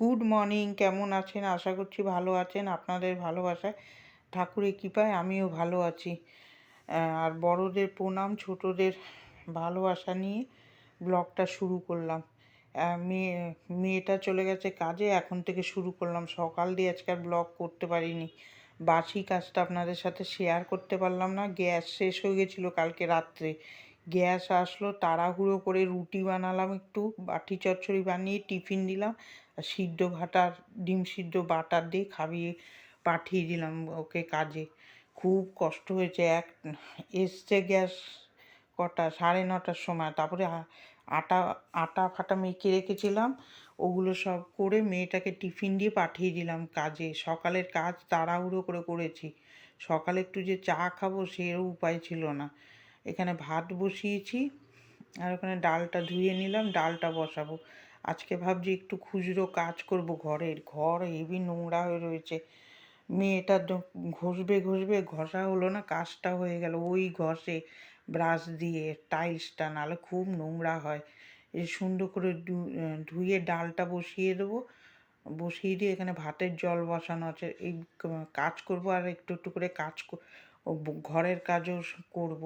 Good morning কেমন আছেন? আশা করছি ভালো আছেন। আপনাদের ভালোবাসায় ঠাকুরের কৃপায় আমিও ভালো আছি। আর বড়দের প্রণাম, ছোটদের ভালোবাসা নিয়ে ব্লগটা শুরু করলাম। মেয়ে, মেয়েটা চলে গেছে কাজে, এখন থেকে শুরু করলাম। সকাল দিয়ে আজকে আর ব্লগ করতে পারিনি। বাসি কাজটা আপনাদের সাথে শেয়ার করতে পারলাম না। গ্যাস শেষ হয়ে গেছিল কালকে রাত্রে। গ্যাস আসলো, তাড়াহুড়ো করে রুটি বানালাম একটু, বাটি চচ্চড়ি বানিয়ে টিফিন দিলাম। সিদ্ধ ভাটার ডিম সিদ্ধ বাটার দিয়ে খাইয়ে পাঠিয়ে দিলাম ওকে কাজে। খুব কষ্ট হয়েছে। এক, এসছে গ্যাস কটা? সাড়ে নটার সময়। তারপরে আটা আটা ফাটা মেখে রেখেছিলাম। ওগুলো সব করে মেয়েটাকে টিফিন দিয়ে পাঠিয়ে দিলাম কাজে। সকালের কাজ তাড়াহুড়ো করে করেছি। সকালে একটু যে চা খাব সেরও উপায় ছিল না। এখানে ভাত বসিয়েছি আর ওখানে ডালটা ধুয়ে নিলাম, ডালটা বসাবো। আজকে ভাবছি একটু খুচরো কাজ করব ঘরের। ঘর হেভি নোংরা হয়ে রয়েছে। মেয়েটা ঘষবে ঘষবে, ঘষা হলো না, কাজটা হয়ে গেল। ওই ঘষে ব্রাশ দিয়ে টাইলসটা, নাহলে খুব নোংরা হয়। সুন্দর করে ধুয়ে ডালটা বসিয়ে দেবো। বসিয়ে দিয়ে এখানে ভাতের জল বসানো আছে। এই কাজ করব আর একটু একটু করে কাজ ঘরের কাজও করব।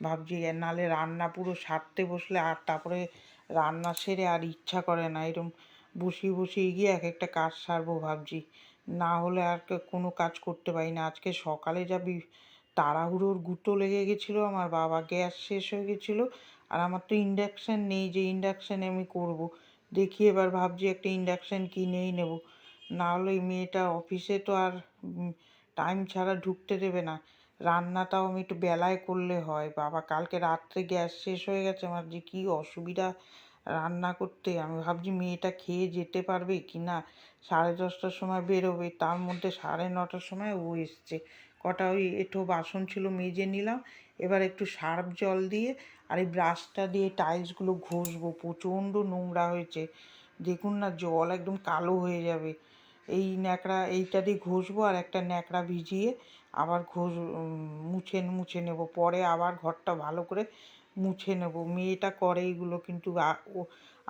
ভাবছি নাহলে রান্না পুরো সারতে বসলে আর তারপরে রান্না সেরে আর ইচ্ছা করে না, এরম বসিয়ে বসিয়ে গিয়ে এক একটা কাজ সারবো ভাবছি। না হলে আর কোনো কাজ করতে পারি না। আজকে সকালে যাবি তাড়াহুড়োর গুঁতো লেগে গেছিল, আমার বাবা গ্যাস শেষ হয়ে গেছিল, আর আমার তো ইন্ডাকশান নেই, যে ইন্ডাকশানে আমি করব। দেখি এবার ভাবছি একটা ইন্ডাকশান কিনেই নেব। না হলে মেয়েটা অফিসে তো আর টাইম ছাড়া ঢুকতে দেবে না। রান্নাটাও আমি একটু বেলায় করলে হয়। বাবা, কালকে রাত্রে গ্যাস শেষ হয়ে গেছে, আমার যে কী অসুবিধা রান্না করতে। আমি ভাবছি মেয়েটা খেয়ে যেতে পারবে কি না? সাড়ে দশটার সময় বেরোবে, তার মধ্যে সাড়ে নটার সময় ও এসছে। কটা ওই এঁঠো বাসন ছিল মেজে নিলাম, এবার একটু সার্ফ জল দিয়ে আর এই ব্রাশটা দিয়ে টাইলসগুলো ঘষবো। প্রচণ্ড নোংরা হয়েছে। দেখুন না, জল একদম কালো হয়ে যাবে। এই ন্যাকড়া, এইটা দিয়ে ঘষবো আর একটা ন্যাকড়া ভিজিয়ে আবার ঘষ মুছে মুছে নেব। পরে আবার ঘরটা ভালো করে মুছে নেব। মেয়েটা করে এগুলো কিন্তু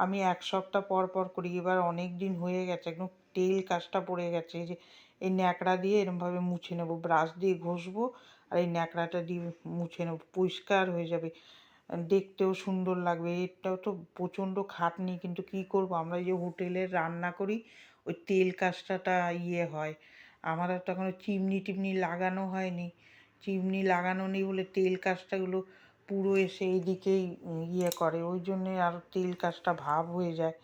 আমি এক সপ্তাহ পর পর করি। এবার অনেক দিন হয়ে গেছে, একদম তেল কাজটা পড়ে গেছে। এই যে, এই ন্যাকড়া দিয়ে এরমভাবে মুছে নেব। ব্রাশ দিয়ে ঘষবো আর এই ন্যাকড়াটা দিয়ে মুছে নেব। পরিষ্কার হয়ে যাবে। দেখতেও সুন্দর লাগবে। এটাও তো প্রচণ্ড খাটনি, কিন্তু কি করব? আমরা যে হোটেলের রান্না করি, ওই তেল কাজটাটা ইয়ে হয়। আমার তো এখনও চিমনি টিমনি লাগানো হয়নি। চিমনি লাগানো নেই বলে তেল কাজটাগুলো পুরো এসে এইদিকেই ইয়ে করে। ওই জন্যে আর তেল কাজটা ভাব হয়ে যায়।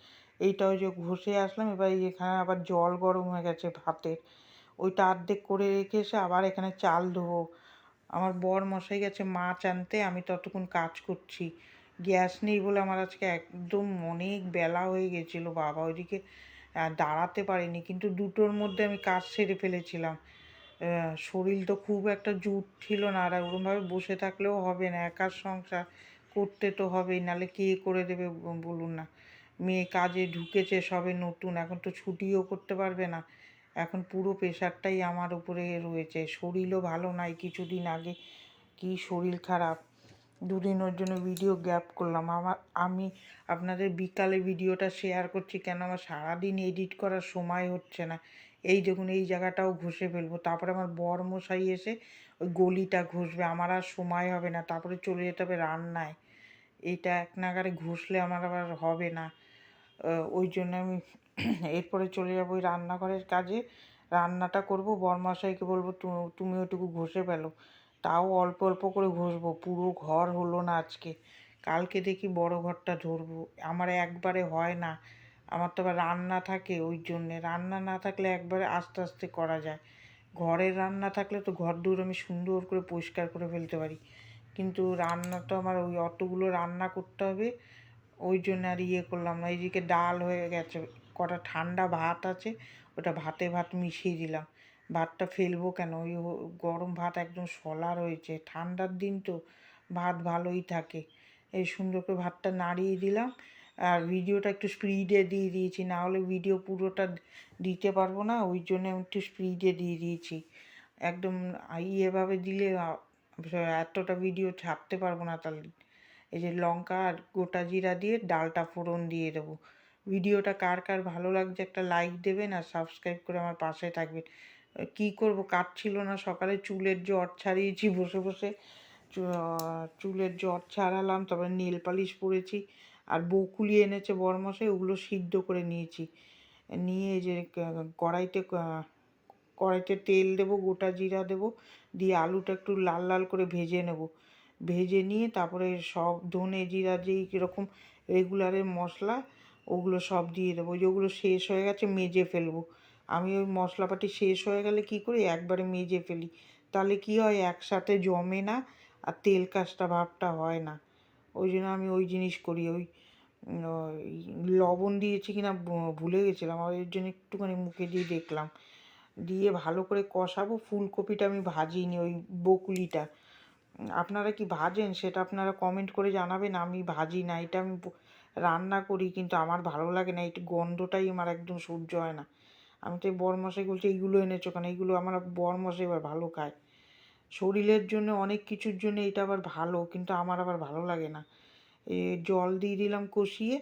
এইটা ওই যে ঘষে আসলাম, এবার এখানে আবার জল গরম হয়ে গেছে ভাতের। ওইটা অর্ধেক করে রেখে এসে আবার এখানে চাল ধোবো। আমার বর মশাই গেছে মাছ আনতে, আমি ততক্ষণ কাজ করছি। গ্যাস নেই বলে আমার আজকে একদম অনেক বেলা হয়ে গেছিল বাবা। ওইদিকে দাঁড়াতে পারিনি। কিন্তু দুটোর মধ্যে আমি কাজ সেরে ফেলেছিলাম। শরীর তো খুব একটা জুট ছিল না, আর ওরমভাবে বসে থাকলেও হবে না। একার সংসার করতে তো হবেই নাহলে কে করে দেবে বলুন না। মেয়ে কাজে ঢুকেছে, সবে নতুন, এখন তো ছুটিও করতে পারবে না। এখন পুরো প্রেশারটাই আমার উপরে রয়েছে। শরীরও ভালো নাই কিছুদিন আগে। কি শরীর খারাপ। দুদিন ওর জন্য ভিডিও গ্যাপ করলাম। আমার, আমি আপনাদের বিকালে ভিডিওটা শেয়ার করছি কেন আমার সারাদিন এডিট করার সময় হচ্ছে না। এই দেখুন, এই জায়গাটাও ঘষে ফেলব। তারপরে আমার বর মশাই এসে ওই গলিটা ঘষবে। আমার আর সময় হবে না। তারপরে চলে যেতে হবে রান্নায়। এটা এক নাগারে ঘষলে আমার আবার হবে না। ওই জন্য আমি এরপরে চলে যাব ওই রান্নাঘরের কাজে। রান্নাটা করব। বরমশাইকে বলব তুমি ওইটুকু ঘষে ফেলো। তাও অল্প অল্প করে ঘষবো। পুরো ঘর হলো না আজকে। কালকে দেখি বড় ঘরটা ধরবো আমার একবারে হয় না। আমার তো রান্না থাকে ওই জন্যে। রান্না না থাকলে একবারে আস্তে আস্তে করা যায়। ঘরের রান্না থাকলে তো ঘর দূর আমি সুন্দর করে পরিষ্কার করে ফেলতে পারি। কিন্তু রান্না তো আমার ওই অতগুলো রান্না করতে হবে। ওই জন্য আর ইয়ে করলাম না। এইদিকে ডাল হয়ে গেছে, কটা ঠান্ডা ভাত আছে, ওটা ভাতে ভাত মিশিয়ে দিলাম। ভাতটা ফেলব কেন? ওই গরম ভাত একদম সলা রয়েছে। ঠান্ডার দিন তো ভাত ভালোই থাকে। এই সুন্দর করে ভাতটা নাড়িয়ে দিলাম। আর ভিডিওটা একটু স্পিডে দিয়ে দিয়েছি। না হলে ভিডিও পুরোটা দিতে পারব না। ওই জন্য একটু স্পিডে দিয়ে দিয়েছি। একদম ইয়েভাবে দিলে এতটা ভিডিও ছাড়তে পারব না তাহলে। এই যে লঙ্কা আর গোটা জিরা দিয়ে ডালটা ফোড়ন দিয়ে দেবো। ভিডিওটা কার কার ভালো লাগছে একটা লাইক দেবেন আর সাবস্ক্রাইব করে আমার পাশে থাকবেন। কি করব? কাজ ছিল না। সকালে চুলের জট ছাড়িয়েছি, বসে বসে চুলের জট ছাড়ালাম। তারপরে নেল পালিশ পরেছি। আর বকুলি এনেছে বরমশাই, ওগুলো সিদ্ধ করে নিয়েছি। নিয়ে যে কড়াইতে কড়াইতে তেল দেবো, গোটা জিরা দেবো, দিয়ে আলুটা একটু লাল লাল করে ভেজে নেব। ভেজে নিয়ে তারপরে সব ধনে জিরা যেই কীরকম রেগুলারের মশলা, ওগুলো সব দিয়ে দেবো। যেগুলো শেষ হয়ে গেছে, মেজে ফেলব। আমি ওই মশলাপাটি শেষ হয়ে গেলে কি করি? একবারে মেজে ফেলি। তাহলে কি হয়? একসাথে জমে না আর তেল কাজটা ভাবটা হয় না। ওই জন্য আমি ওই জিনিস করি। ওই লবণ দিয়েছি কিনা ভুলে গেছিলাম। আর এর জন্য একটুখানি মুখে দিয়ে দেখলাম। দিয়ে ভালো করে কষাবো। ফুলকপিটা আমি ভাজিনি ওই বকুলিটা। আপনারা কি ভাজেন? সেটা আপনারা কমেন্ট করে জানাবেন। আমি ভাজি না। এটা আমি রান্না করি কিন্তু আমার ভালো লাগে না। একটু গন্ধটাই আমার একদম সহ্য হয় না। আমি তো এই বরমশাই বলছি, এইগুলো এনেছো কেন? এইগুলো আমার বরমশাই এবার ভালো খায়। শরীরের জন্য, অনেক কিছুর জন্য এটা আবার ভালো, কিন্তু আমার আবার ভালো লাগে না। এ, জল দিয়ে দিলাম কষিয়ে,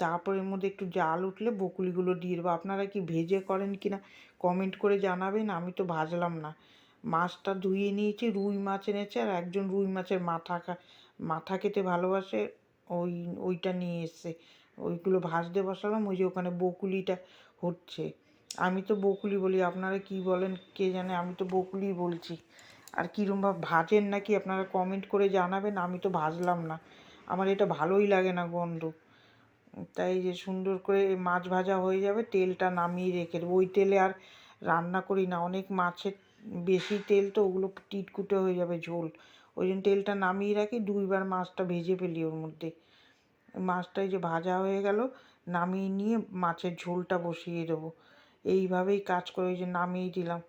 তারপর এর মধ্যে একটু জাল উঠলে বকুলিগুলো দিয়ে দেবো। আপনারা কি ভেজে করেন কি না কমেন্ট করে জানাবেন, আমি তো ভাজলাম না। মাছটা ধুয়ে নিয়েছি, রুই মাছ এনেছে, আর একজন রুই মাছের মাথা মাথা খেতে ভালোবাসে, ওই, ওইটা নিয়ে এসছে। ওইগুলো ভাজতে বসালাম, ওই যে ওখানে বকুলিটা হচ্ছে। আমি তো বকুলি বলি, আপনারা কি বলেন, কে জানে, আমি তো বকুলি বলছি। আর কীরমভাবে ভাজেন নাকি, আপনারা কমেন্ট করে জানাবেন, আমি তো ভাজলাম না। আমার এটা ভালোই লাগে না গন্ধ। তাই যে সুন্দর করে মাছ ভাজা হয়ে যাবে, তেলটা নামিয়ে রেখে দেবো। ওই তেলে আর রান্না করি না, অনেক মাছের বেশি তেল তো ওগুলো টিটকুটে হয়ে যাবে ঝোল। ওই জন্য তেলটা নামিয়ে রাখি, দুইবার মাছটা ভেজে ফেলি ওর মধ্যে। মাছটাই যে ভাজা হয়ে গেল, নামিয়ে নিয়ে মাছের ঝোলটা বসিয়ে দেবো। এইভাবেই কাজ করে ওই যে নামিয়ে দিলাম।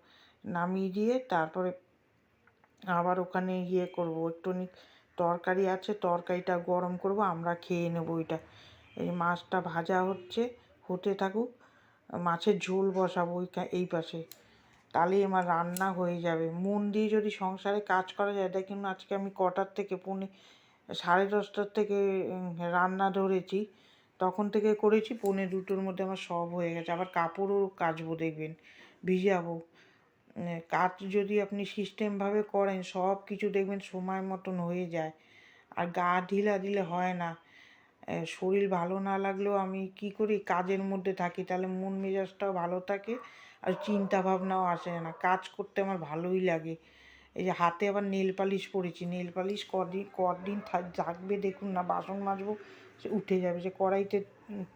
নামিয়ে দিয়ে তারপরে আবার ওখানে ইয়ে করব, একটুখানি তরকারি আছে, তরকারিটা গরম করব, আমরা খেয়ে নেব ওইটা। এই মাছটা ভাজা হচ্ছে, হতে থাকুক, মাছের ঝোল বসাবো ওই এই পাশে। তাহলেই আমার রান্না হয়ে যাবে। মন দিয়ে যদি সংসারে কাজ করা যায় দেখুন আজকে আমি কটার থেকে, পৌনে সাড়ে দশটার থেকে রান্না ধরেছি। তখন থেকে করেছি, পৌনে দুটোর মধ্যে আমার সব হয়ে গেছে। আবার কাপড়ও কাচবো দেখবেন, ভিজাবো। কাজ যদি আপনি সিস্টেমভাবে করেন, সব কিছু দেখবেন সময় মতন হয়ে যায়। আর গা ঢিলা দিলে হয় না। শরীর ভালো না লাগলেও আমি কি করি, কাজের মধ্যে থাকি, তাহলে মন মেজাজটাও ভালো থাকে আর চিন্তা ভাবনাও আসে না। কাজ করতে আমার ভালোই লাগে। এই যে হাতে আবার নেল পালিশ পরেছি, নেল পালিশ কদিন কদিন থাকবে দেখুন না, বাসন মাজবো উঠে যাবে, যে কড়াইতে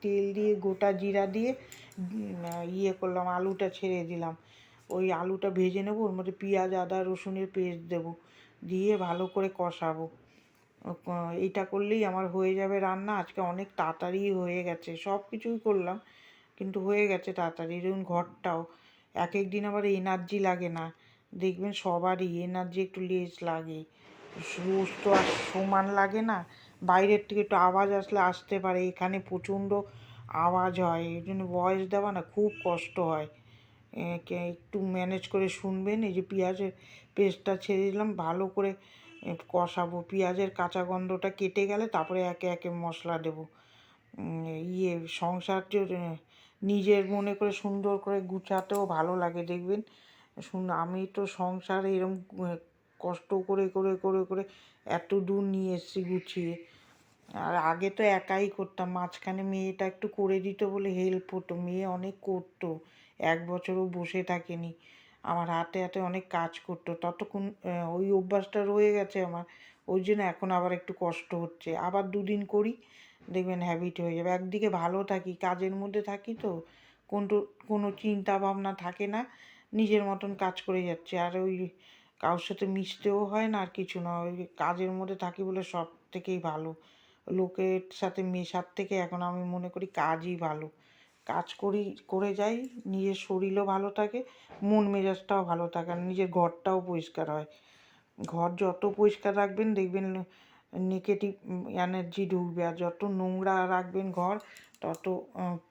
তেল দিয়ে, গোটা জিরা দিয়ে ইয়ে করলাম, আলুটা ছেড়ে দিলাম। ওই আলুটা ভেজে নেব, ওর মধ্যে পেঁয়াজ, আদা, রসুনের পেস্ট দেবো। দিয়ে ভালো করে কষাবো। এইটা করলেই আমার হয়ে যাবে রান্না। আজকে অনেক তাড়াতাড়ি হয়ে গেছে। সব কিছুই করলাম, কিন্তু হয়ে গেছে তাড়াতাড়ি। ধরুন ঘরটাও এক এক দিন আবার এনার্জি লাগে না। দেখবেন সবারই এনার্জি একটু লেস লাগে। রোজ তো আর সমান লাগে না। বাইরের থেকে একটু আওয়াজ আসলে আসতে পারে, এখানে প্রচণ্ড আওয়াজ হয়, এই জন্য ভয়েস দেওয়া না খুব কষ্ট হয়। একটু ম্যানেজ করে শুনবেন, এই যে পেঁয়াজের পেস্টটা ছেড়ে দিলাম, ভালো করে কষাবো। পেঁয়াজের কাঁচা গন্ধটা কেটে গেলে তারপরে একে একে মশলা দেবো। ইয়ে সংসার নিজের মনে করে সুন্দর করে গুছাতেও ভালো লাগে, দেখবেন? শুন, আমি তো সংসারে এরম কষ্ট করে করে করে করে এত দূর নিয়ে এসেছি গুছিয়ে। আর আগে তো একাই করতাম। মাঝখানে মেয়েটা একটু করে দিত বলে হেল্প হতো। মেয়ে অনেক করতো। এক বছরও বসে থাকেনি। আমার হাতে হাতে অনেক কাজ করতো। ততক্ষণ ওই অভ্যাসটা রয়ে গেছে আমার। ওই জন্য এখন আবার একটু কষ্ট হচ্ছে। আবার দুদিন করি, দেখবেন হ্যাবিট হয়ে যাবে। একদিকে ভালো থাকি, কাজের মধ্যে থাকি তো কোনো কোনো চিন্তা ভাবনা থাকে না। নিজের মতন কাজ করে যাচ্ছে। আর ওই কারোর সাথে মিশতেও হয় না আর কিছু না। ওই কাজের মধ্যে থাকি বলে সব থেকেই ভালো। লোকের সাথে মেশার থেকে এখন আমি মনে করি কাজই ভালো। কাজ করি, করে যাই, নিজের শরীরও ভালো থাকে, মন মেজাজটাও ভালো থাকে আর নিজের ঘরটাও পরিষ্কার হয়। ঘর যত পরিষ্কার রাখবেন, দেখবেন নেগেটিভ এনার্জি ঢুকবে আর যত নোংরা রাখবেন ঘর, তত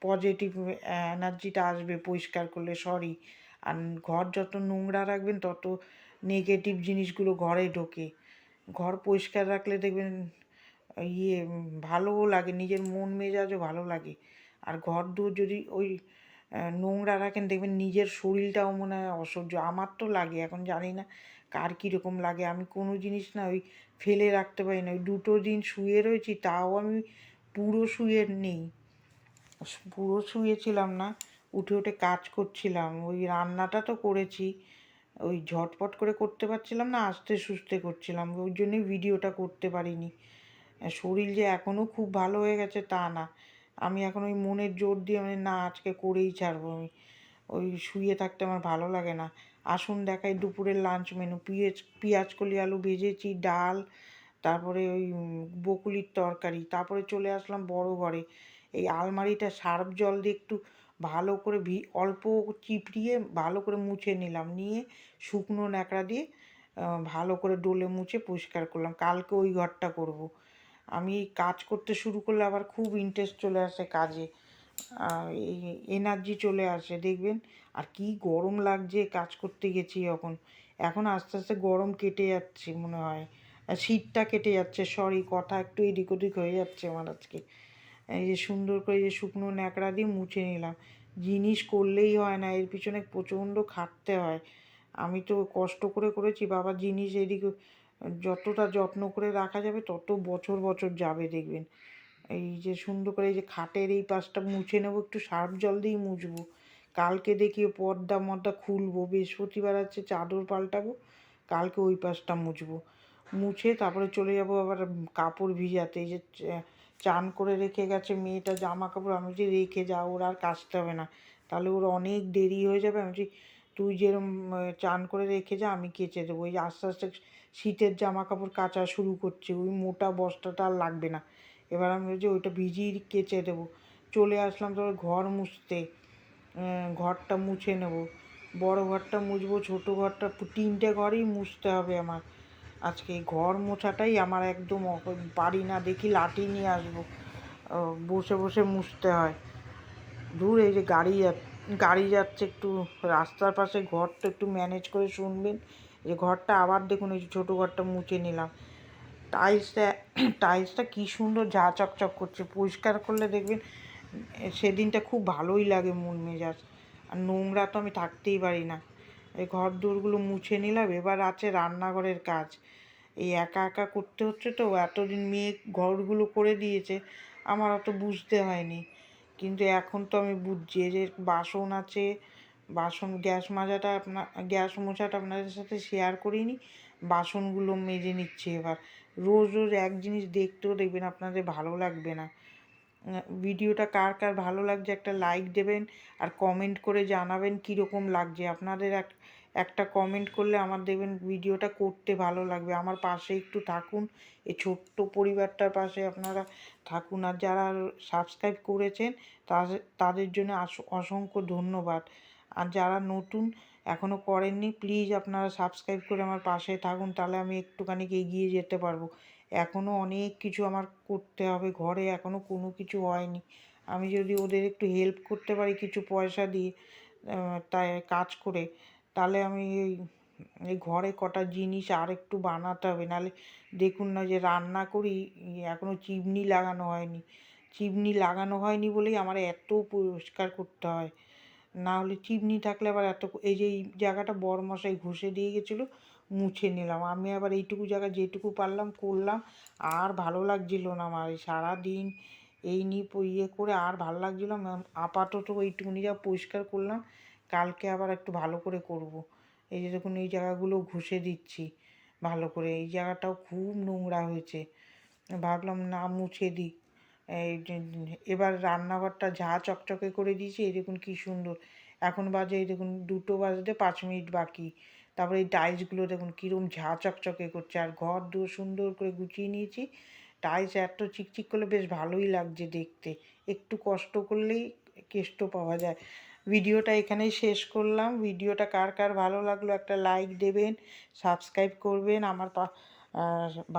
পজিটিভ এনার্জিটা আসবে পরিষ্কার করলে সরি আর ঘর যত নোংরা রাখবেন, তত নেগেটিভ জিনিসগুলো ঘরে ঢোকে। ঘর পরিষ্কার রাখলে দেখবেন ইয়ে ভালোও লাগে, নিজের মন মেজাজও ভালো লাগে। আর ঘর দুয়ার যদি ওই নোংরা রাখেন, দেখবেন নিজের শরীরটাও মনে হয় অসহ্য। আমার তো লাগে, এখন জানি না কার কীরকম লাগে। আমি কোনো জিনিস না ওই ফেলে রাখতে পারি না। ওই দুটো দিন শুয়ে রয়েছি, তাও আমি পুরো শুয়ে নেই। পুরো শুয়েছিলাম না, উঠে উঠে কাজ করছিলাম। ওই রান্নাটা তো করেছি, ওই ঝটপট করে করতে পারছিলাম না, আস্তে সুস্তে করছিলাম। ওই জন্যই ভিডিওটা করতে পারিনি। শরীর যে এখনও খুব ভালো হয়ে গেছে তা না। আমি এখন ওই মনের জোর দিয়ে মানে না, আজকে করেই ছাড়বো আমি। ওই শুয়ে থাকতে আমার ভালো লাগে না। আসুন দেখাই দুপুরের লাঞ্চ মেনু পিঁয়াজ, পেঁয়াজ, কলি, আলু ভেজেছি, ডাল, তারপরে ওই বকুলির তরকারি। তারপরে চলে আসলাম বড় ঘরে। এই আলমারিটা সার্ফ জল দিয়ে একটু ভালো করে ভি, অল্প চিপড়িয়ে ভালো করে মুছে নিলাম। নিয়ে শুকনো ন্যাকড়া দিয়ে ভালো করে ডলে মুছে পরিষ্কার করলাম। কালকে ওই ঘরটা করব। আমি কাজ করতে শুরু করলে আবার খুব ইন্টারেস্ট চলে আসে কাজে। এনার্জি চলে আসে, দেখবেন? আর কি গরম লাগছে কাজ করতে গেছি এখন। এখন আস্তে আস্তে গরম কেটে যাচ্ছে মনে হয়। শীতটা কেটে যাচ্ছে সরি কথা একটু এদিক ওদিক হয়ে যাচ্ছে আমার আজকে। এই যে সুন্দর করে যে শুকনো ন্যাকড়া দিয়ে মুছে নিলাম। জিনিস করলেই হয় না, এর পিছনে প্রচণ্ড খাটতে হয়। আমি তো কষ্ট করে করেছি, বাবা জিনিস এদিকে যতটা যত্ন করে রাখা যাবে, তত বছর বছর যাবে দেখবেন। এই যে সুন্দর করে এই যে খাটের এই পাশটা মুছে নেব, একটু সার্ফ জল দিয়েই মুছবো। কালকে দেখি পর্দা মর্দা খুলবো, বৃহস্পতিবার আছে চাদর পাল্টাবো, কালকে ওই পাশটা মুছবো। মুছে তারপরে চলে যাব আবার কাপড় ভিজাতে, এই যে চান করে রেখে গেছে মেয়েটা জামা কাপড় আমি যে রেখে যা, ওর আর কাচতে হবে না। তাহলে ওর অনেক দেরি হয়ে যাবে, আমি তুই যেরম চান করে রেখে যা, আমি কেচে দেবো। ওই আস্তে আস্তে শীতের জামা কাপড় কাচা শুরু করছে, ওই মোটা বস্তাটা আর লাগবে না। এবার আমি বলছি, ওইটা ভিজিয়ে কেচে দেবো। চলে আসলাম তারপর ঘর মুছতে। ঘরটা মুছে নেব। বড় ঘরটা মুছবো, ছোট ঘরটা, তিনটে ঘরই মুছতে হবে আমার। আজকে ঘর মোছাটাই আমার একদম পারি না দেখি লাঠি নিয়ে আসব। বসে বসে মুছতে হয়। দূর এই যে গাড়ি যা- গাড়ি যাচ্ছে একটু, রাস্তার পাশে ঘরটা একটু ম্যানেজ করে শুনবেন। যে ঘরটা আবার দেখুন, এই ছোটো ঘরটা মুছে নিলাম। টাইলসটা টাইলসটা কী সুন্দর ঝা চকচক করছে। পরিষ্কার করলে দেখবেন, সেদিনটা খুব ভালোই লাগে মন মেজাজ। আর নোংরা তো আমি থাকতেই পারি না। এই ঘর দোরগুলো মুছে নিলাম, এবার আছে রান্নাঘরের কাজ। এই একা একা করতে হচ্ছে তো, এতদিন মেয়ে ঘরগুলো করে দিয়েছে, আমার অত বুঝতে হয়নি। কিন্তু এখন তো আমি বুঝছি যে বাসন আছে, বাসন, গ্যাস মাজাটা আপনার, গ্যাস মোছাটা আপনাদের সাথে শেয়ার করিনি, বাসনগুলো মেজে নিচ্ছি এবার। রোজ রোজ এক জিনিস দেখতেও দেখবেন আপনাদের ভালো লাগবে না। ভিডিওটা কার কার ভালো লাগছে একটা লাইক দেবেন আর কমেন্ট করে জানাবেন কীরকম লাগছে। আপনাদের এক একটা কমেন্ট করলে আমার দেখবেন ভিডিওটা করতে ভালো লাগবে। আমার পাশে একটু থাকুন। এই ছোট্ট পরিবারটার পাশে আপনারা থাকুন। আর যারা সাবস্ক্রাইব করেছেন তাদের জন্য অসংখ্য ধন্যবাদ। আর যারা নতুন এখনও করেননি প্লিজ আপনারা সাবস্ক্রাইব করে আমার পাশে থাকুন। তাহলে আমি একটুখানি এগিয়ে যেতে পারব। এখনও অনেক কিছু আমার করতে হবে ঘরে এখনও কোনো কিছু হয়নি। আমি যদি ওদের একটু হেল্প করতে পারি, কিছু পয়সা দিয়ে তাই কাজ করে তাহলে আমি এই এই ঘরে কটা জিনিস আর একটু বানাতে হবে। নাহলে দেখুন না যে রান্না করি এখনও চিমনি লাগানো হয়নি। চিমনি লাগানো হয়নি বলেই আমার এত পরিষ্কার করতে হয়। না হলে চিমনি থাকলে আবার এত এই যে এই জায়গাটা বড়মশাই ঘষে দিয়ে গেছিল, মুছে নিলাম। আমি আবার এইটুকু জায়গা যেটুকু পারলাম করলাম, আর ভালো লাগছিল না আমার। সারাদিন এই নিয়ে ইয়ে করে আর ভালো লাগছিল না। আপাতত এইটুকুনি যা পরিষ্কার করলাম কালকে আবার একটু ভালো করে করব। এই যে দেখুন, এই জায়গাগুলো ঘষে দিচ্ছি ভালো করে। এই জায়গাটাও খুব নোংরা হয়েছে। ভাবলাম না, মুছে দিই। এবার রান্নাঘরটা ঝা চকচকে করে দিয়েছি, এই দেখুন কী সুন্দর। এখন বাজে, এই দেখুন দুটো বাজতে পাঁচ মিনিট বাকি। তারপরে এই টাইলসগুলো দেখুন কীরকম ঝা চকচকে করছে। আর ঘর দুয়ার সুন্দর করে গুছিয়ে নিয়েছি। টাইলস এত চিকচিক করলে বেশ ভালোই লাগছে দেখতে। একটু কষ্ট করলেই কেষ্ট পাওয়া যায়। ভিডিওটা এখানেই শেষ করলাম। ভিডিওটা কার কার ভালো লাগল একটা লাইক দেবেন সাবস্ক্রাইব করবেন, আমার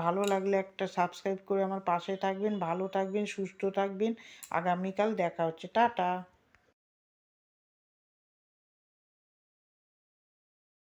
ভালো লাগলে একটা সাবস্ক্রাইব করে আমার পাশে থাকবেন, ভালো থাকবেন, সুস্থ থাকবেন। আগামীকাল দেখা হচ্ছে। টাটা।